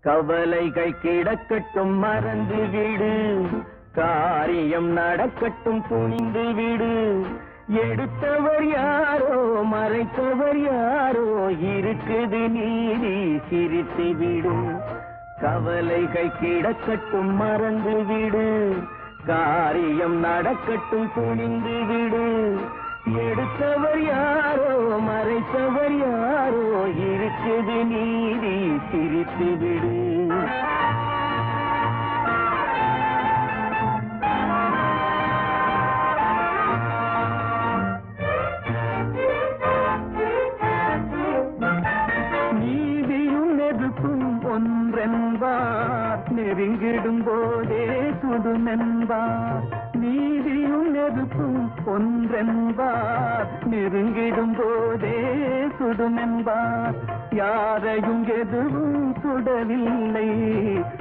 கவலைகள் கிடக்கட்டும் மறந்து விடு. காரியம் நடக்கட்டும் துணிந்து விடு. எடுத்தவர் யாரோ மறைத்தவர் யாரோ இருக்குது நீதி சிரித்து விடு. கவலைகள் கிடக்கட்டும் மறந்து விடு. காரியம் நடக்கட்டும் துணிந்து விடு. எடுத்தவர் யாரோ மறைத்தவர் யாரோ இருக்குது நீ சிரித்து விடு நீதியும் நெருப்பும் ஒன்றென்பார். நெருங்கிடும் போதே சுடுமென்பார். நீதியும் நெருப்பும் ஒன்றென்பார். நெருங்கிடும் போதே சுடுமென்பார். யாரையும் எதுவும் சுடவில்லை.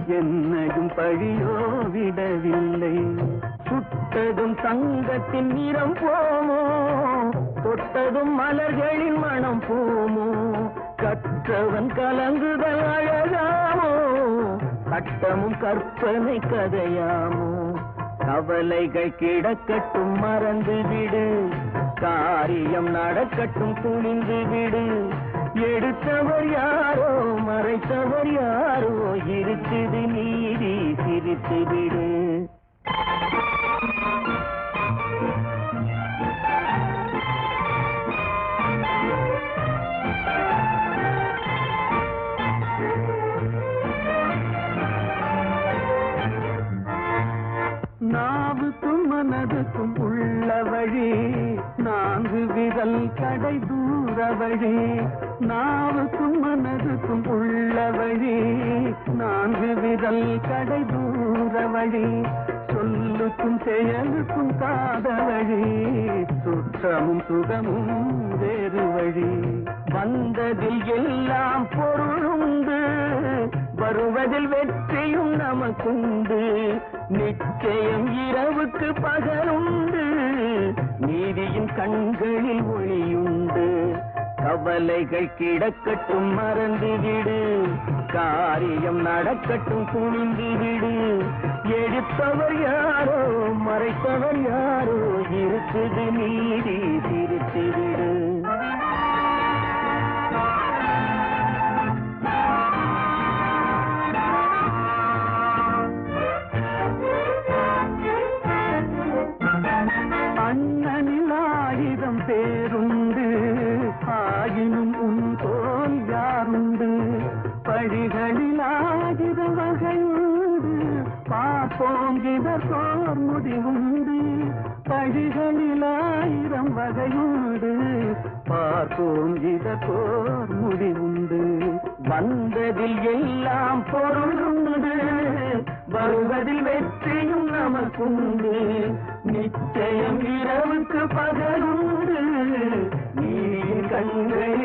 என்னையும் பழியோ விடவில்லை. சுட்டதும் தங்கத்தின் நிறம் போமோ? தொட்டதும் மலர்களின் மனம் போமோ? கற்றவன் கலங்குதல் அழகாமோ? கட்டமும் கற்பனை கதையாமோ? கவலைகள் கிடக்கட்டும் மறந்துவிடு. காரியம் நடக்கட்டும் துணிந்து விடு. எடுத்தவர் யாரோ மறைத்தவர் யாரோ இருக்குது நீதி சிரித்து விடு. நாவுக்கும் மனதுக்கும் உள்ள வழி நான்கு கடை தூர வழி நாவுக்கும் மனதுக்கும் உள்ள வழி நான்கு விரல் கடை தூர வழி சொல்லுக்கும் செயலுக்கும் காத வழி சுற்றமும் சுகமும் வேறு வழி. வந்ததில் எல்லாம் பொருள் உண்டு வருவதில் வெற்றியும் நமக்குண்டு. நிச்சயம் இரவுக்கு பகலுண்டு. நீதியின் கண்களில் ஒளியுண்டு. கவலைகள் கிடக்கட்டும் மறந்து விடு. காரியம் நடக்கட்டும் துணிந்து விடு. எடுத்தவர் யாரோ மறைத்தவர் யாரோ இருக்குது நீதி திரு பேருண்டு. ஆயினும் உன் தோல் யாருண்டு? பழிகளில் ஆகிற வகையுண்டு. பார்ப்போம் இதற்கோர் முடிவுண்டு. பழிகளில் ஆயிரம் வகையுண்டு. பார்ப்போம் இதற்கோர் முடிவுண்டு. வந்ததில் எல்லாம் பொருளுண்டு. வருவதில் வெற்றியும் நமக்குண்டு. நிச்சயம் இரவுக்கு பகலுண்டு நீ கண்ணை